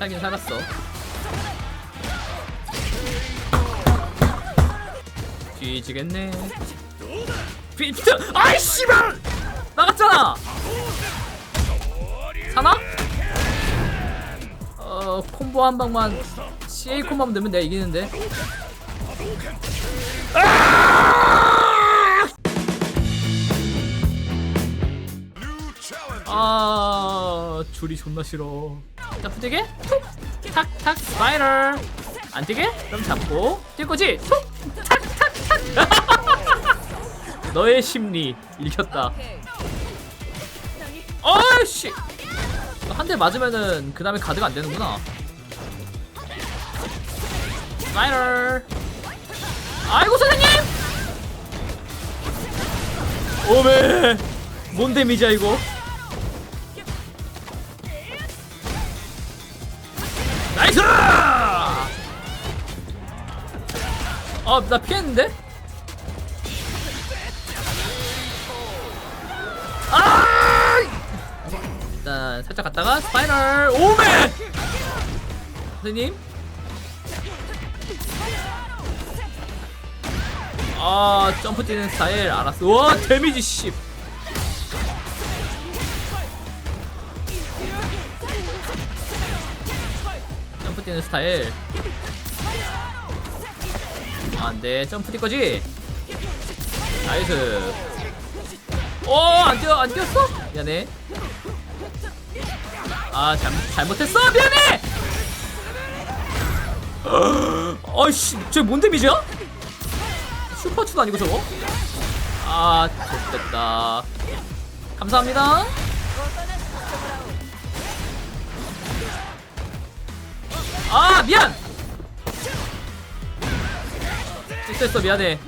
살긴 살았어. 뒤지겠네. 비트! 아이 씨발! 나갔잖아. 사나? 어 콤보 한 방만 CA 콤보만 넣으면 내가 이기는데. 아 줄이 존나 싫어. 자 부대게 툭 탁탁 스파이럴 안 뛰게? 그럼 잡고 뛸 거지? 툭 탁탁탁 너의 심리 읽혔다. 어이씨 한 대 맞으면은 그 다음에 가드가 안 되는구나. 스파이럴 아이고 선생님! 오메 뭔 데미지야 이거? 아, 나 피했는데? 아! 일단 살짝 갔다가 스파이럴 오메! 선생님? 아, 점프 뛰는 스타일 알았어. 와, 데미지 씨. 점프 뛰는 스타일. 아, 안 돼. 점프 뛸 거지? 나이스. 어, 안 뛰어, 안 뛰었어? 미안해. 아, 잘, 잘못했어? 미안해! 아이씨, 저뭔 데미지야? 슈퍼추도 아니고 저거? 아, 좋됐다. 감사합니다. 아, 미안! 실수했어, 미안해.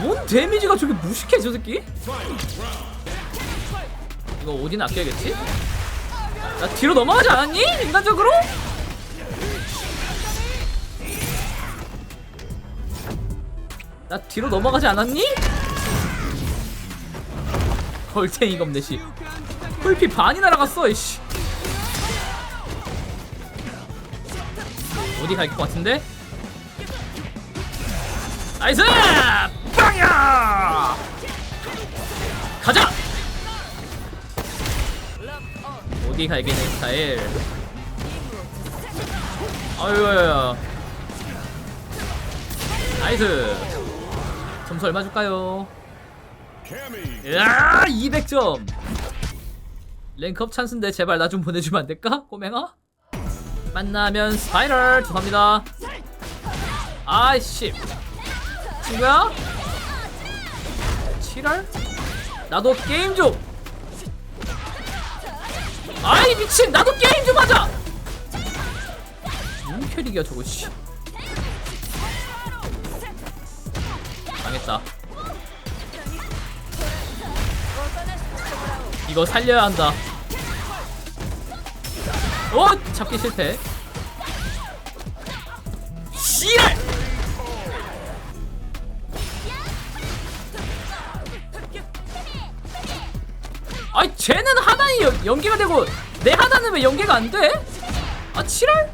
뭔 데미지가 저게 무식해, 저 새끼? 이거 오딘 아껴야겠지? 나 뒤로 넘어가지 않았니? 인간적으로? 나 뒤로 넘어가지 않았니? 걸탱이 겁내 씨. hul피 반이 날아갔어 이씨. 어디 갈 것 같은데? 나이스! 빵야! 가자! 어디 갈기는 스타일. 아유야야. 나이스. 점수 얼마 줄까요? 야 200점 랭크업 찬스인데 제발 나 좀 보내주면 안 될까? 꼬맹아? 만나면 스파이럴 죄송합니다 아이씨 친구야? 7월? 나도 게임 좀 아이 미친 나도 게임 좀 하자 뭔 캐릭이야 저거 씨 망했다 이거 살려야 한다. 어 잡기 싫대. 씨발! 아이 쟤는 하단이 연- 연계가 되고 내 하단은 왜 연계가 안 돼? 아 7월?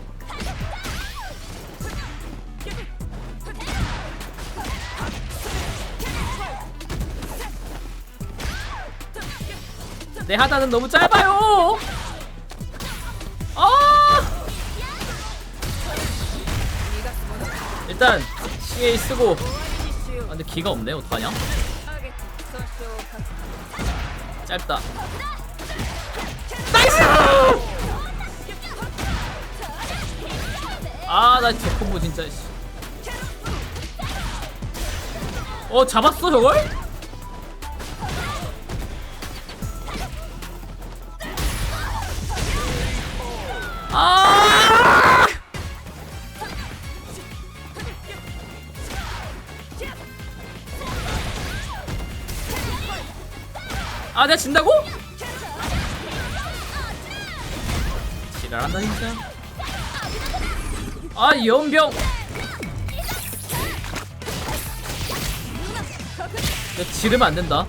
내 하단은 너무 짧아요. 아! 일단 CA 쓰고. 아, 근데 기가 없네. 어떡하냐? 짧다. 나이스! 아, 나 저 콤보 진짜. 씨. 어, 잡았어 저걸? 아 내가 진다고? 지랄한다 진짜. 아 연병. 야 지르면 안된다.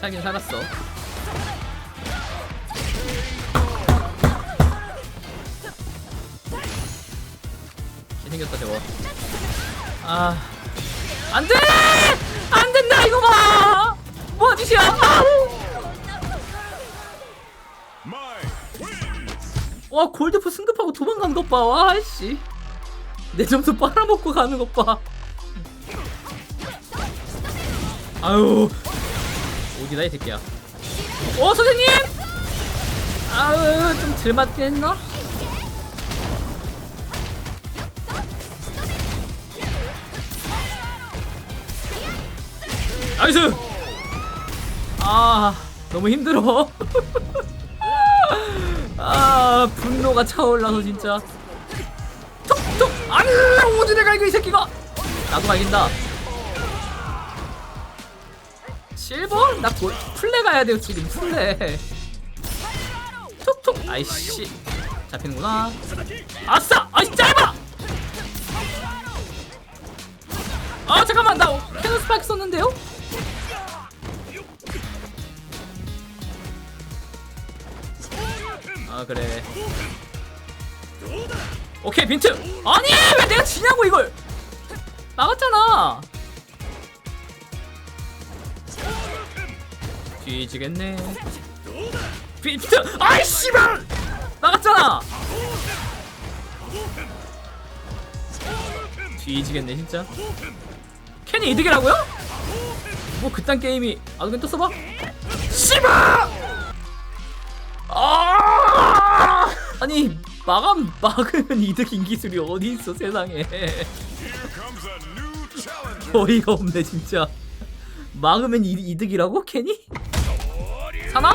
살긴 살았어. 생겼다 저거. 아 안돼! 안된다 이거 봐! 짓이야 아우. 와 골드프 승급하고 도망가는 것봐. 와씨. 내 점수 빨아먹고 가는 것봐. 아유. 어디다 이 새끼야. 어 선생님! 아유 좀덜 맞게 했나? 나이스 아 너무 힘들어. 아 분노가 차올라서 진짜. 톡톡 아니 어디를 갈겨 이 새끼가. 나도 갈긴다. 실버? 나 골, 플레 가야 돼요 지금 플레. 톡톡 아이씨. 잡히는구나. 아싸! 아이 짧아! 아 잠깐만 나 캐논 스파이크 썼는데요? 아 그래. 오케이 빈트. 아니 왜 내가 지냐고 이걸. 나갔잖아. 뒤지겠네. 빈트. 아이 씨발! 나갔잖아. 뒤지겠네 진짜. 캔이 이득이라고요? 뭐 그딴 게임이. 아 그냥 또 써봐. 씨발 아 아니 마감 막으면 이득인 기술이 어디 있어 세상에. 어이가 없네 진짜. 막으면 이, 이득이라고? 캔이? 사나?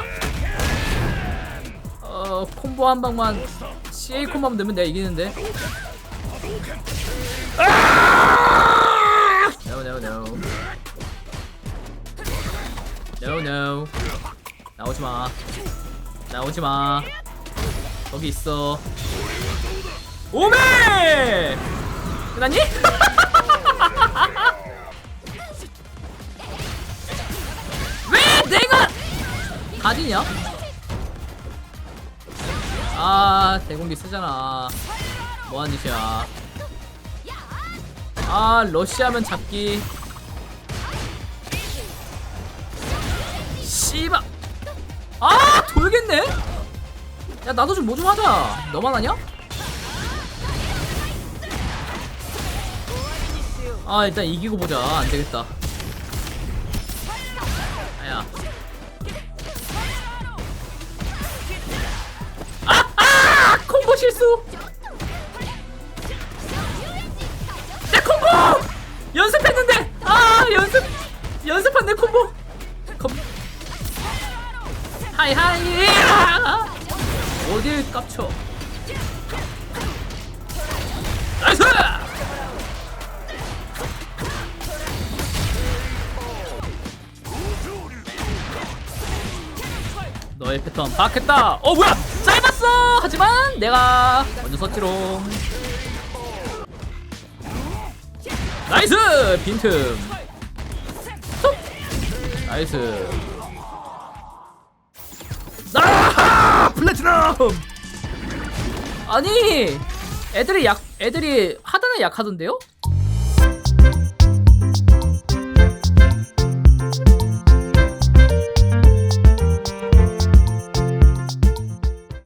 어 콤보 한 방만 CA 콤보만 넣으면 내가 이기는데. 아! No no no. No no. 나오지 마. 나오지 마 거기 있어. 오메! 끝났니? 왜 내가 가디냐? 아 대공기 쓰잖아. 뭐하는 짓이야? 아 러시하면 잡기. 씨발. 아 돌겠네 야 나도 좀 뭐 좀 하자 너만 하냐? 아 일단 이기고 보자 안되겠다 아야 아! 아! 콤보 실수 내 콤보! 연습했는데! 아 연습 연습한 내 콤보 컴 하이 하이 아! 어딜 깝쳐? 나이스! 너의 패턴 파악했다! 어 뭐야! 짧았어! 하지만 내가 먼저 썼지롱 나이스! 빈틈. 톡! 나이스. 아 플래티넘 아니 애들이 약 애들이 하단에 약하던데요?